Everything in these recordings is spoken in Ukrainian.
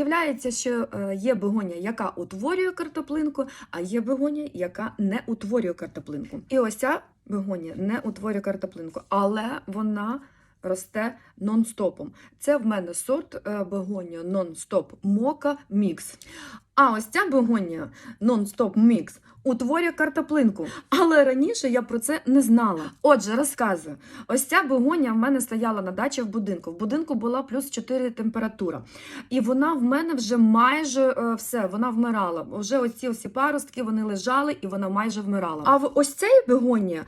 Виявляється, що е, є бегонія, яка утворює картоплинку, а є бегонія, яка не утворює картоплинку. І ось ця бегонія не утворює картоплинку, але вона росте нон-стопом. Це в мене сорт е, бегонія нон-стоп мока мікс. А ось ця бегонія нон-стоп мікс утворює картоплинку. Але раніше я про це не знала. Отже, розказую. Ось ця бегонія в мене стояла на дачі в будинку. В будинку була плюс 4 температура. І вона в мене вже майже е, все, вона вмирала. Вже оці всі паростки вони лежали і вона майже вмирала. А в ось цей бегонія.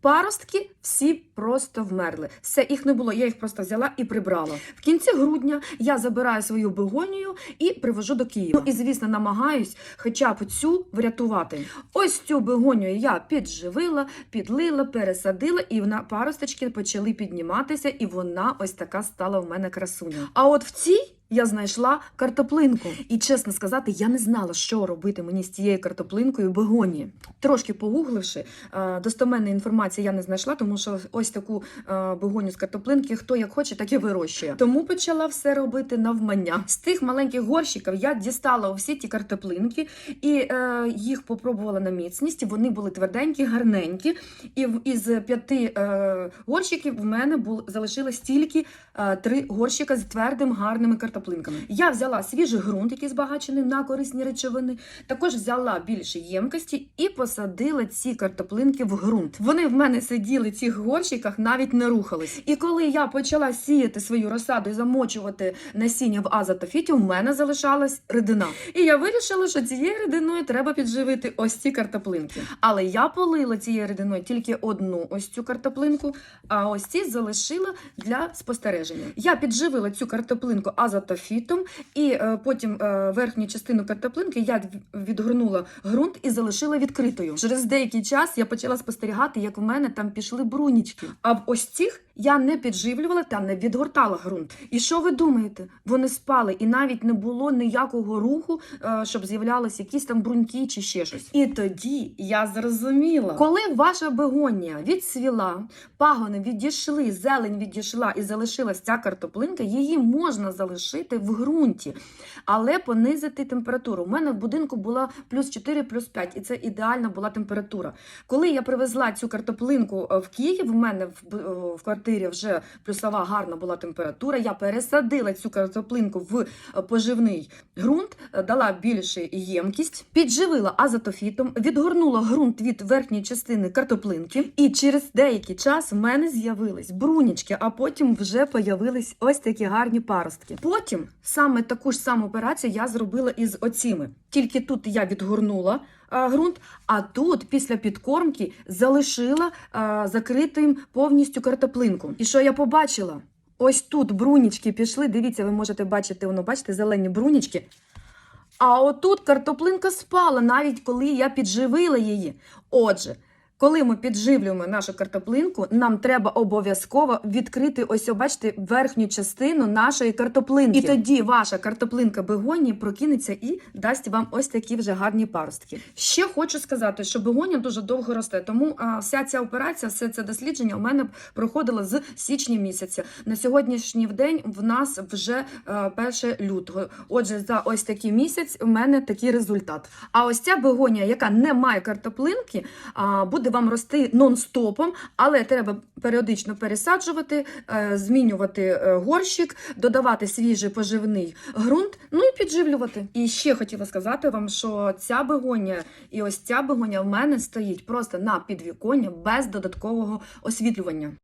Паростки всі просто вмерли. Все, їх не було. Я їх просто взяла і прибрала. В кінці грудня я забираю свою бегонію і привожу до Києва. Ну і звісно, намагаюсь хоча б цю врятувати. Ось цю бегонію я підживила, підлила, пересадила, і вона паросточки почали підніматися, і вона ось така стала в мене красуня. А от в цій. Я знайшла картоплинку, і чесно сказати, я не знала, що робити мені з цією картоплинкою бегонії. Трошки погугливши, е, достоменної інформації я не знайшла, тому що ось таку бегонію з картоплинки хто як хоче, так і вирощує. Тому почала все робити навмання. З тих маленьких горщиків я дістала всі ті картоплинки і е, їх попробувала на міцність. Вони були тверденькі, гарненькі. І в- із п'яти е, горщиків в мене бул, залишилось тільки три горщика з твердим гарними картоплинками. Я взяла свіжий ґрунт, який збагачений на корисні речовини. Також взяла більше ємкості і посадила ці картоплинки в ґрунт. Вони в мене сиділи в цих горщиках, навіть не рухались. І коли я почала сіяти свою розсаду і замочувати насіння в азотофіті, у мене залишалась рідина. І я вирішила, що цією рідиною треба підживити ось ці картоплинки. Але я полила цією рідиною тільки одну ось цю картоплинку, а ось ці залишила для спостереження. Я підживила цю картоплинку азотофітом, і е, потім е, верхню частину картоплинки я відгорнула ґрунт і залишила відкритою. Через деякий час я почала спостерігати, як в мене там пішли брунічки. А в ось цих я не підживлювала та не відгортала ґрунт. І що ви думаєте? Вони спали, і навіть не було ніякого руху, е, щоб з'являлися якісь там бруньки чи ще щось. І тоді я зрозуміла, коли ваша бегонія відсвіла, пагони відійшли, зелень відійшла і залишилась ця картоплинка, її можна залишити в ґрунті, але понизити температуру. У мене в будинку була плюс 4, плюс 5, і це ідеальна була температура. Коли я привезла цю картоплинку е, в Київ, в мене в, е, в квартирі вже плюсова гарна була температура. Я пересадила цю картоплинку в е, поживний ґрунт, е, дала більше ємкість, підживила азотофітом, відгорнула ґрунт від верхньої частини картоплинки, і через деякий час в мене з'явились брунічки, а потім вже появились ось такі гарні паростки. Потім саме таку ж саму операцію я зробила із оціми. Тільки тут я відгорнула ґрунт, а тут після підкормки залишила закритим повністю картоплинку. І що я побачила? Ось тут брунічки пішли. Дивіться, ви можете бачити, воно бачите, зелені брунічки. А отут картоплинка спала, навіть коли я підживила її. Отже, коли ми підживлюємо нашу картоплинку, нам треба обов'язково відкрити ось, бачите, верхню частину нашої картоплинки. І тоді ваша картоплинка бегонії прокинеться і дасть вам ось такі вже гарні паростки. Ще хочу сказати, що бегонія дуже довго росте, тому вся ця операція, все це дослідження у мене проходило з січня місяця. На сьогоднішній день в нас вже е, 1 лютого. Отже, за ось такий місяць у мене такий результат. А ось ця бегонія, яка не має картоплинки, а, буде вам рости нон-стопом, але треба періодично пересаджувати, е, змінювати е, горщик, додавати свіжий поживний ґрунт, ну і підживлювати. І ще хотіла сказати вам, що ця бегонія і ось ця бегонія в мене стоїть просто на підвіконня без додаткового освітлювання.